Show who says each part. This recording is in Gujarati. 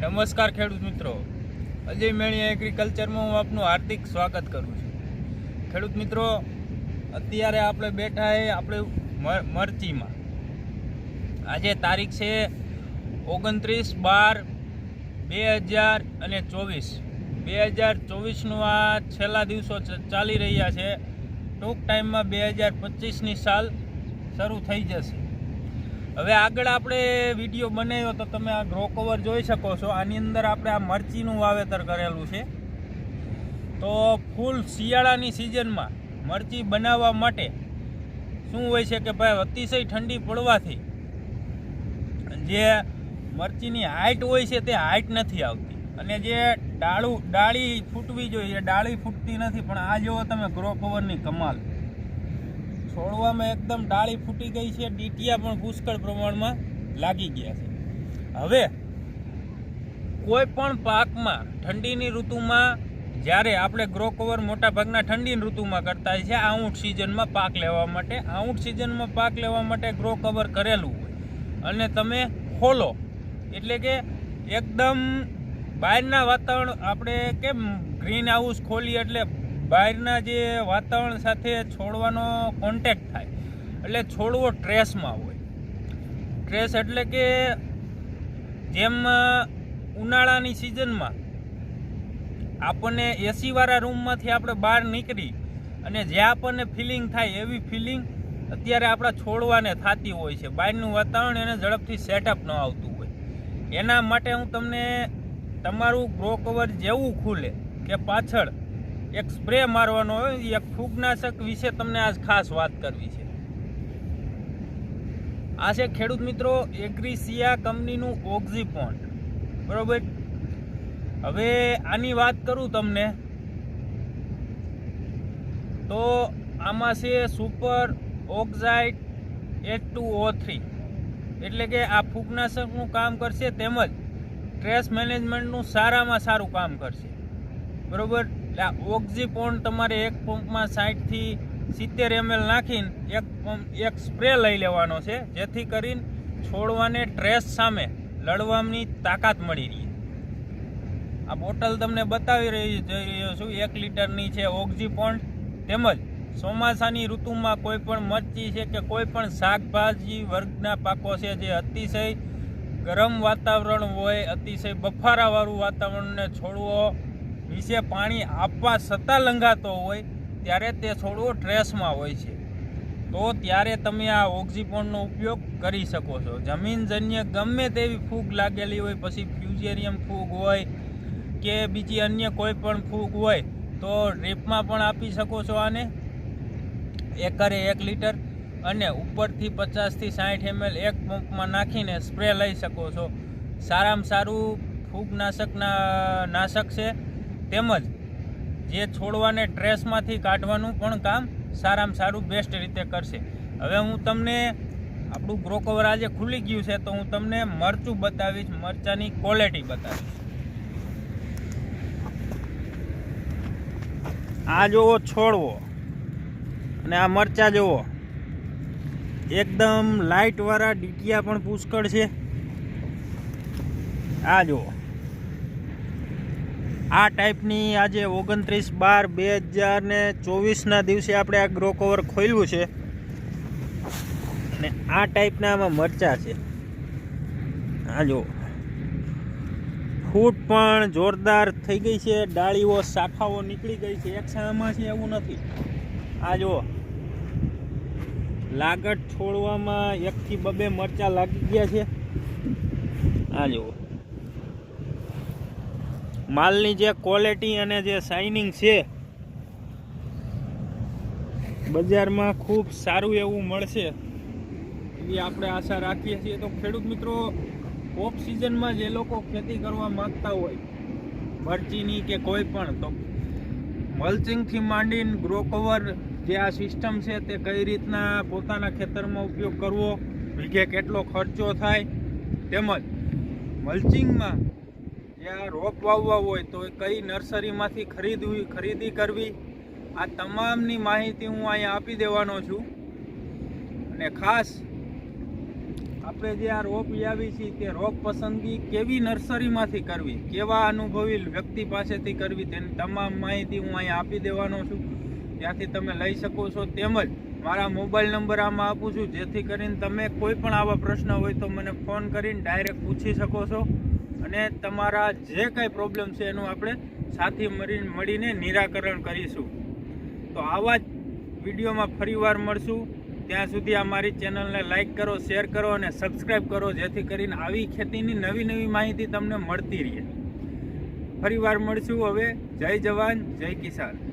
Speaker 1: નમસ્કાર ખેડૂત મિત્રો. અજય મેણી એગ્રીકલ્ચરમાં હું આપનું હાર્દિક સ્વાગત કરું છું. ખેડૂત મિત્રો, અત્યારે આપણે બેઠા એ આપણે મર- મરચીમાં. આજે તારીખ છે ઓગણત્રીસ બાર બે હજાર અને ચોવીસ. બે હજાર ચોવીસનું આ છેલ્લા દિવસો ચાલી રહ્યા છે. ટૂંક ટાઈમમાં બે હજાર પચીસની સાલ શરૂ થઈ જશે. હવે આગળ આપણે વીડિયો બનાવ્યો તો તમે આ ગ્રો કવર જોઈ શકો છો. આની અંદર આપણે આ મરચીનું વાવેતર કરેલું છે. તો ફૂલ શિયાળાની સિઝનમાં મરચી બનાવવા માટે શું હોય છે કે ભાઈ અતિશય ઠંડી પડવાથી જે મરચીની હાઇટ હોય છે તે હાઇટ નથી આવતી. અને જે ડાળું ડાળી ફૂટવી જોઈએ, ડાળી ફૂટતી નથી, પણ આ જુઓ તમે ગ્રો કવરની કમાલ. છોડવામાં એકદમ ડાળી ફૂટી ગઈ છે, ડીટીયા પણ પુષ્કળ પ્રમાણમાં લાગી ગયા છે. હવે કોઈ પણ પાકમાં ઠંડીની ઋતુમાં, જ્યારે આપણે ગ્રો કવર મોટા ભાગના ઠંડીની ઋતુમાં કરતા હોય છે આઉટ સિઝનમાં પાક લેવા માટે આઉટ સિઝનમાં પાક લેવા માટે ગ્રો કવર કરેલું હોય. અને તમે ખોલો. એટલે કે એકદમ બહારના વાતાવરણ, આપણે કેમ ગ્રીન હાઉસ ખોલીએ એટલે બહારના જે વાતાવરણ સાથે છોડવાનો કોન્ટેક્ટ થાય, એટલે છોડવો ટ્રેસમાં હોય. ટ્રેસ એટલે કે જેમ ઉનાળાની સિઝનમાં આપણને એસીવાળા રૂમમાંથી આપણે બહાર નીકળી અને જે આપણને ફિલિંગ થાય એવી ફિલિંગ અત્યારે આપણા છોડવાને થતી હોય છે. બહારનું વાતાવરણ એને ઝડપથી સેટઅપ ન આવતું હોય. એના માટે હું તમને તમારું ગ્રો કવર જેવું ખુલે કે પાછળ એક સ્પ્રે મારવાનો હોય એક ફૂગનાશક વિશે તમને આજ ખાસ વાત કરવી છે. આ છે ખેડૂત મિત્રો એગ્રીસિયા કંપનીનું ઓક્ઝીપોન. બરોબર? હવે આની વાત કરું તમને. તો આમાં છે super oxide H two O three. એટલે કે આ ફૂગનાશકનું કામ કરશે તેમજ સ્ટ્રેસ મેનેજમેન્ટનું સારામાં સારું કામ કરશે. બરોબર? એટલે આ ઓક્ઝીપોન તમારે એક પંપમાં સાઠથી સિત્તેર એમએલ નાખીને એક પંપ, એક સ્પ્રે લઈ લેવાનો છે, જેથી કરીને છોડવાને ટ્રેસ સામે લડવાની તાકાત મળી રહી. આ બોટલ તમને બતાવી રહી, જઈ રહ્યો છું, એક લીટરની છે ઓક્ઝીપોન. તેમજ ચોમાસાની ઋતુમાં કોઈ પણ મચ્છી છે કે કોઈ પણ શાકભાજી વર્ગના પાકો છે જે અતિશય ગરમ વાતાવરણ હોય, અતિશય બફારાવાળું વાતાવરણને છોડવો વિશે પાણી આપવા છતાં લંઘાતો હોય, ત્યારે તે છોડવો ટ્રેસમાં હોય છે. તો ત્યારે તમે આ ઓક્ઝિપોનનો ઉપયોગ કરી શકો છો. જમીનજન્ય ગમે તેવી ફૂગ લાગેલી હોય, પછી ફ્યુઝેરિયમ ફૂગ હોય કે બીજી અન્ય કોઈ પણ ફૂગ હોય, તો ડ્રીપમાં પણ આપી શકો છો આને. એકરે એક લીટર અને ઉપરથી પચાસથી સાઠ એમએલ એક પંપમાં નાખીને સ્પ્રે લઈ શકો છો. સારામાં સારું ફૂગનાશકના નાશક છે. તેમજ જે છોડવાને ટ્રેસમાંથી કાઢવાનું પણ કામ સારામાં સારું બેસ્ટ રીતે કરશે. હવે હું તમને આપણું ગ્રો કવર આજે ખુલી ગયું છે, તો હું તમને મરચું બતાવીશ, મરચાની ક્વોલિટી બતાવીશ. આ જોવો છોડવો અને આ મરચા જોવો. એકદમ લાઇટવાળા ડીટિયા પણ પુષ્કળ છે. આ જુઓ આ ટાઈપની આજે ઓગણત્રીસ બાર બે હજાર ને ચોવીસના દિવસે આપણે આ ગ્રો કવર ખોલ્યું છે. અને આ ટાઈપના આમાં મરચા છે. આ જુઓ. ફૂટ પણ જોરદાર થઈ ગઈ છે. ડાળીઓ, શાખાઓ નીકળી ગઈ છે. એક સામાં છે એવું નથી. આ જુઓ. લાગટ છોડવામાં એકથી બબે મરચા લાગી ગયા છે. આ જુઓ. માલની જે ક્વોલિટી અને જે શાઇનિંગ છે, બજારમાં ખૂબ સારું એવું મળશે. એવી આપણે આશા રાખીએ છીએ. તો ખેડૂત મિત્રો ઓફ સિઝનમાં જે લોકો ખેતી કરવા માંગતા હોય, મરચીની કે કોઈ પણ, તો મલ્ચિંગથી માંડીને ગ્રો કવર જે આ સિસ્ટમ છે તે કઈ રીતના પોતાના ખેતરમાં ઉપયોગ કરવો, વીઘે કેટલો ખર્ચો થાય, તેમજ મલ્ચિંગમાં જ્યાં રોપ વાવવા હોય તો એ કઈ નર્સરીમાંથી ખરીદવી, ખરીદી કરવી, આ તમામની માહિતી હું અહીંયા આપી દેવાનો છું. અને ખાસ આપણે જે આ રોપ લાવી છીએ તે રોપ પસંદગી કેવી નર્સરીમાંથી કરવી, કેવા અનુભવી વ્યક્તિ પાસેથી કરવી, તેની તમામ માહિતી હું અહીંયા આપી દેવાનો છું. ત્યાંથી તમે લઈ શકો છો. તેમજ મારા મોબાઈલ નંબર આમાં આપું છું. જેથી કરીને તમે કોઈ પણ આવા પ્રશ્ન હોય તો મને ફોન કરીને ડાયરેક્ટ પૂછી શકો છો. અને તમારા જે કાંઈ પ્રોબ્લેમ છે એનું આપણે સાથી મળી મળીને નિરાકરણ કરીશું. તો આવા જ વિડીયોમાં ફરીવાર મળશું. ત્યાં સુધી આ મારી ચેનલને લાઈક કરો શેર કરો અને સબસ્ક્રાઈબ કરો, જેથી કરીને આવી ખેતીની નવી નવી માહિતી તમને મળતી રહે. ફરીવાર મળશું હવે. જય જવાન, જય કિસાન.